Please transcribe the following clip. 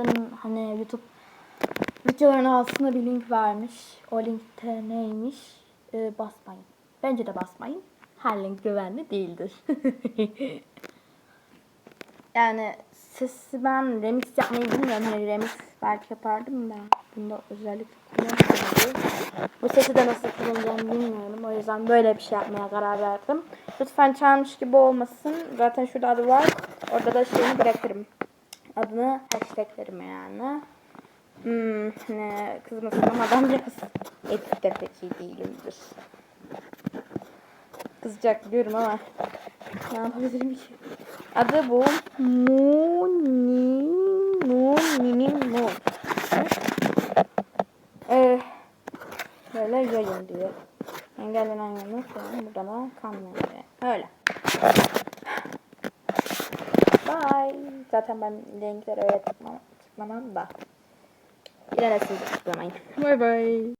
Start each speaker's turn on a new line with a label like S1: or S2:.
S1: Onun hani YouTube videoların altına bir link vermiş. O linkte neymiş? Ee, basmayın. Bence de basmayın. Her link güvenli değildir. yani sesi ben remix yapmayı bilmiyorum. Hani remix belki yapardım da bunda özellikle kullanmıyorum. Bu sesi de nasıl kullanacağımı bilmiyorum. O yüzden böyle bir şey yapmaya karar verdim. Lütfen çalmış gibi olmasın. Zaten şurada adı var. Orada da şeyini bırakırım. Adını hashtaglerim yani. Hmm, ne kızmasın ama biraz etikte pek iyi değilimdir. Kızacak biliyorum ama ne yapabilirim ki? Adı bu. Muni Nun Mini Nun. Ee, böyle yayın diyor. Engellenen yanı falan burada da kalmıyor. Öyle. Zaten ben linkleri öyle tıklamam, tıklamam da. De tıklamayın. Bye bye.